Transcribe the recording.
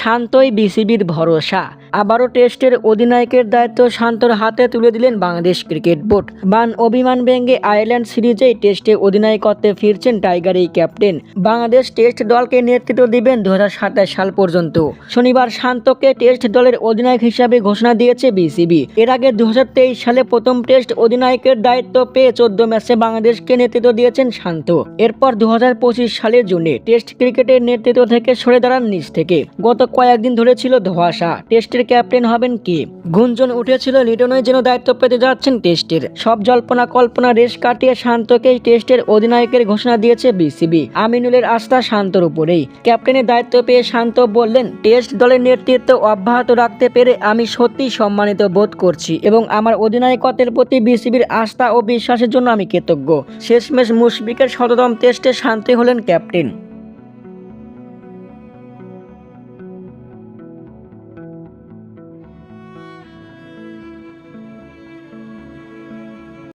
শান্তই বিসিবির ভরসা। আবারও টেস্টের অধিনায়কের দায়িত্ব শান্তর হাতে তুলে দিলেন বাংলাদেশ ক্রিকেট বোর্ড। বান অভিমান ভেঙ্গে আয়ারল্যান্ড সিরিজেই টেস্টে অধিনায়কত্বে ফিরছেন টাইগার এই ক্যাপ্টেন। বাংলাদেশ টেস্ট দলকে নেতৃত্ব দিবেন দু হাজার সাতাশ সাল পর্যন্ত। শনিবার শান্তকে টেস্ট দলের অধিনায়ক হিসাবে ঘোষণা দিয়েছে বিসিবি। এর আগে দু হাজার তেইশ সালে প্রথম টেস্ট অধিনায়কের দায়িত্ব পেয়ে চোদ্দ ম্যাচে বাংলাদেশকে নেতৃত্ব দিয়েছেন শান্ত। এরপর দু হাজার পঁচিশ সালের জুনে টেস্ট ক্রিকেটের নেতৃত্ব থেকে সরে দাঁড়ান নিচ থেকে। গত কয়েকদিন ধরে ছিল ধোয়াশা। টেস্টের ক্যাপ্টেন হবেন কে? গুঞ্জন উঠেছিল লিটনই যেন দায়িত্ব পেতে যাচ্ছেন টেস্টের। সব জল্পনা কল্পনা রেশ কাটিয়ে শান্তকেই টেস্টের অধিনায়কের ঘোষণা দিয়েছে বিসিবি। আমিনুলের আস্থা শান্তর উপরেই। ক্যাপ্টেনের দায়িত্ব পেয়ে শান্ত বললেন, টেস্ট দলের নেতৃত্ব অব্যাহত রাখতে পেরে আমি সত্যিই সম্মানিত বোধ করছি এবং আমার অধিনায়কত্বের প্রতি বিসিবির আস্থা ও বিশ্বাসের জন্য আমি কৃতজ্ঞ। শেষমেশ মুশফিকের শততম টেস্টে শান্তই হলেন ক্যাপ্টেন।